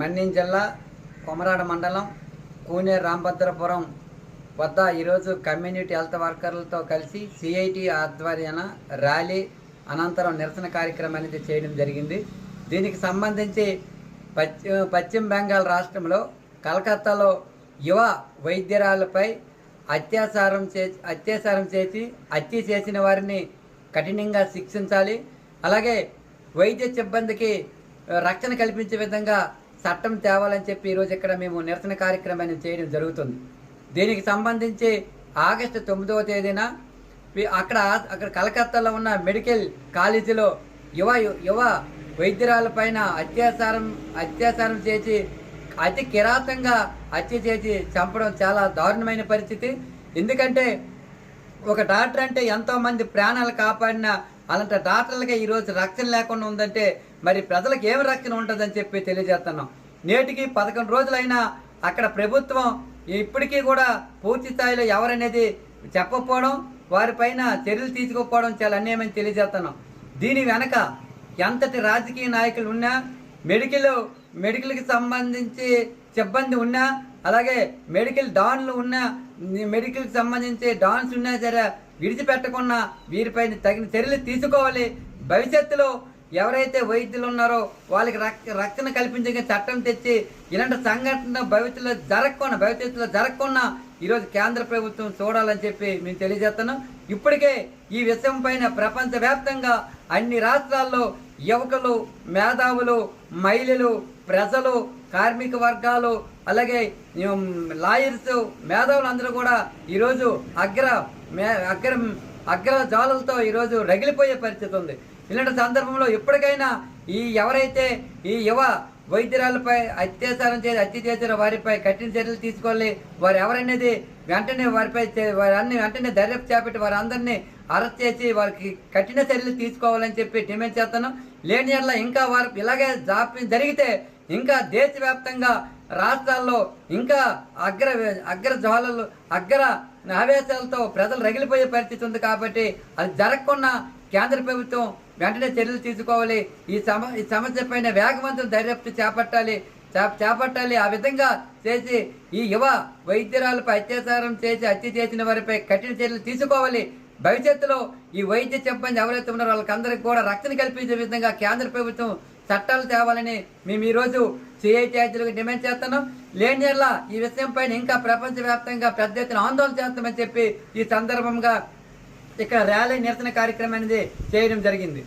మన్యం జిల్లా కొమరాడ మండలం కూనే రామభద్రపురం వద్ద ఈరోజు కమ్యూనిటీ హెల్త్ వర్కర్లతో కలిసి సిఐటి ఆధ్వర్యాన ర్యాలీ అనంతరం నిరసన కార్యక్రమం అనేది చేయడం జరిగింది. దీనికి సంబంధించి పశ్చిమ పశ్చిమ బెంగాల్ రాష్ట్రంలో కలకత్తాలో యువ వైద్యురాలపై అత్యాచారం చే అత్యాచారం చేసి హత్య చేసిన వారిని కఠినంగా శిక్షించాలి. అలాగే వైద్య సిబ్బందికి రక్షణ కల్పించే విధంగా చట్టం తేవాలని చెప్పి ఈరోజు ఇక్కడ మేము నిరసన కార్యక్రమాన్ని చేయడం జరుగుతుంది. దీనికి సంబంధించి ఆగస్టు తొమ్మిదవ తేదీన అక్కడ అక్కడ కలకత్తాలో ఉన్న మెడికల్ కాలేజీలో యువ యువ వైద్యురాల పైన అత్యాచారం అత్యాచారం చేసి అతి కిరాతంగా హత్య చేసి చంపడం చాలా దారుణమైన పరిస్థితి. ఎందుకంటే ఒక డాక్టర్ అంటే ఎంతోమంది ప్రాణాలు కాపాడిన అలాంటి డాక్టర్లకి ఈరోజు రక్షణ లేకుండా ఉందంటే మరి ప్రజలకు ఏమి రక్షణ ఉంటుందని చెప్పి తెలియజేస్తున్నాం. నేటికి పదకొండు రోజులైనా అక్కడ ప్రభుత్వం ఇప్పటికీ కూడా పూర్తి స్థాయిలో ఎవరనేది చెప్పకపోవడం వారిపైన చర్యలు తీసుకోకపోవడం చాలా అన్యాయమని తెలియజేస్తున్నాం. దీని వెనక ఎంతటి రాజకీయ నాయకులు ఉన్నా మెడికల్ మెడికల్కి సంబంధించి సిబ్బంది ఉన్నా అలాగే మెడికల్ డాన్లు ఉన్నా మెడికల్కి సంబంధించి డాన్స్ ఉన్నా సరే విడిచిపెట్టకుండా వీరిపైన తగిన చర్యలు తీసుకోవాలి. భవిష్యత్తులో ఎవరైతే వైద్యులు ఉన్నారో వాళ్ళకి రక్ష రక్షణ కల్పించే చట్టం తెచ్చి ఇలాంటి సంఘటన భవిష్యత్తులో జరగకుండా భవిష్యత్తులో జరగకుండా ఈరోజు కేంద్ర ప్రభుత్వం చూడాలని చెప్పి మేము తెలియజేస్తున్నాం. ఇప్పటికే ఈ విషయం పైన ప్రపంచవ్యాప్తంగా అన్ని రాష్ట్రాల్లో యువకులు మేధావులు మహిళలు ప్రజలు కార్మిక వర్గాలు అలాగే లాయర్స్ మేధావులు అందరూ కూడా ఈరోజు అగ్ర మే అగ్ర అగ్ర జాలలతో ఈరోజు రగిలిపోయే పరిస్థితి ఉంది. ఇలాంటి సందర్భంలో ఎప్పటికైనా ఈ ఎవరైతే ఈ యువ వైద్యురాలపై అత్యాచారం చేసి హత్య చేసిన వారిపై కఠిన చర్యలు తీసుకోవాలి వారు ఎవరనేది వెంటనే వారిపై చే- వారన్ని వెంటనే దర్యాప్తు చేపట్టి వారందరినీ అరెస్ట్ చేసి వారికి కఠిన చర్యలు తీసుకోవాలని చెప్పి డిమాండ్ చేస్తాను లేని ఇంకా వారు ఇలాగే జాప్యం జరిగితే ఇంకా దేశవ్యాప్తంగా రాష్ట్రాల్లో ఇంకా అగ్ర అగ్ర జ్వాలలు అగ్ర ఆవేశాలతో ప్రజలు రగిలిపోయే పరిస్థితి ఉంది కాబట్టి అది జరగకుండా కేంద్ర ప్రభుత్వం వెంటనే చర్యలు తీసుకోవాలి. ఈ సమ ఈ సమస్య పైన వేగవంతం దర్యాప్తు చేపట్టాలి. చేపట్టాలి. ఆ విధంగా చేసి ఈ యువ వైద్యురాలపై అత్యాచారం చేసి హత్య చేసిన వారిపై కఠిన చర్యలు తీసుకోవాలి. భవిష్యత్తులో ఈ వైద్య సిబ్బంది ఎవరైతే ఉన్నారో వాళ్ళకందరికీ కూడా రక్షణ కల్పించే విధంగా కేంద్ర ప్రభుత్వం చట్టాలు తేవాలని మేము ఈరోజు సిఐటి అధ్యక్షులకు డిమాండ్ చేస్తున్నాం. లేని ఈ విషయం పైన ఇంకా ప్రపంచవ్యాప్తంగా పెద్ద ఎత్తున ఆందోళన చేస్తామని చెప్పి ఈ సందర్భంగా ఇక్కడ ర్యాలీ నిరసన కార్యక్రమం అనేది చేయడం జరిగింది.